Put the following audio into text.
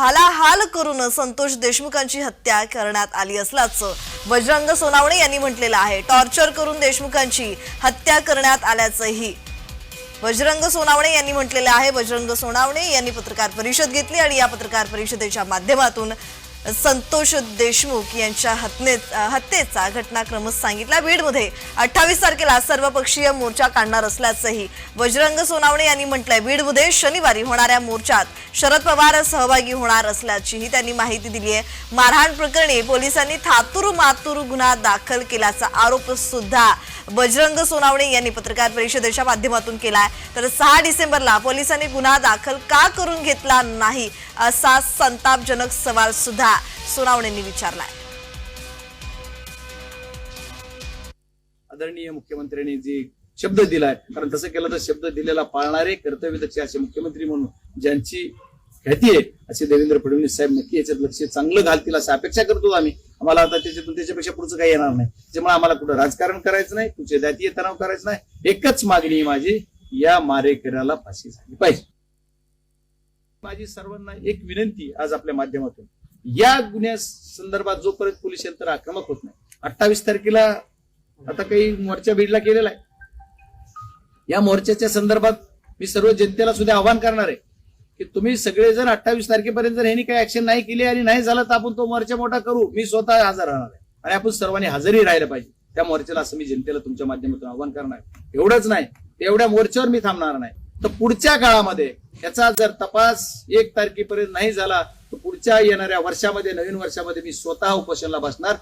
हालाहाल करून संतोष देशमुखांची हत्या करण्यात आली असल्याचं बजरंग सोनावणे यांनी म्हटलेलं आहे. टॉर्चर करून देशमुखांची हत्या करण्यात आल्याचंही बजरंग सोनावणे यांनी म्हटलेलं आहे. बजरंग सोनावणे यांनी पत्रकार परिषद घेतली आणि या पत्रकार परिषदेच्या माध्यमातून संतोष देशमुख यांच्या हत्ये हत्येचा घटनाक्रम सांगितला. बीडमध्ये अठ्ठावीस तारखेला सर्वपक्षीय मोर्चा काढणार असल्याचंही बजरंग सोनावणे यांनी म्हटलंय. बीडमध्ये शनिवारी होणाऱ्या मोर्चात शरद पवार सहभागी होणार असल्याचीही त्यांनी माहिती दिली आहे मारहाण प्रकरणी पोलिसांनी थातूर मातूर गुन्हा दाखल केल्याचा आरोप सुद्धा बजरंग सोनावणे यांनी पत्रकार परिषदेच्या माध्यमातून केला आहे तर सहा डिसेंबरला पोलिसांनी गुन्हा दाखल का करून घेतला नाही असा संतापजनक सवाल सुद्धा सोनावणेंनी विचारलाय. आदरणीय मुख्यमंत्र्यांनी जे शब्द दिलाय कारण तसं केलं तर शब्द दिलेला पाळणारे कर्तव्यदक्ष असे मुख्यमंत्री म्हणून ज्यांची ख्याती आहे असे देवेंद्र फडणवीस साहेब नक्की याच्यात लक्ष चांगलं घालतील अशी अपेक्षा करतो आम्ही. आम्हाला आता त्याच्यातून त्याच्यापेक्षा पुढचं काही येणार नाही. त्याच्यामुळे आम्हाला कुठं राजकारण करायचं नाही कुठे जातीय तणाव करायचं नाही. एकच मागणी माझी या मारेकऱ्याला फाशी झाली पाहिजे. माझी सर्वांना एक विनंती आज आपल्या माध्यमातून. या गुन्ह्या संदर्भात जोपर्यंत पोलीस यंत्र आक्रमक होत नाही अठ्ठावीस तारखेला आता काही मोर्चा बीडला केलेला आहे. या मोर्चाच्या संदर्भात मी सर्व जनतेला सुद्धा आवाहन करणार आहे. की तुम्ही सगळे जर अठ्ठावीस तारखेपर्यंत जर ह्यांनी काही ऍक्शन नाही केली आणि नाही झालं तर आपण तो मोर्चा मोठा करू. मी स्वतः हजर राहणार आहे. आणि आपण सर्वांनी हजरही राहिलं पाहिजे. त्या मोर्चाला असं मी जनतेला तुमच्या माध्यमातून आवाहन करणार एवढंच नाही. एवढ्या मोर्चावर मी थांबणार नाही. तर पुढच्या काळामध्ये याचा जर तपास एक तारखेपर्यंत नाही झाला तर पुढच्या येणाऱ्या वर्षामध्ये नवीन वर्षामध्ये मी स्वतः उपोषणाला बसणार.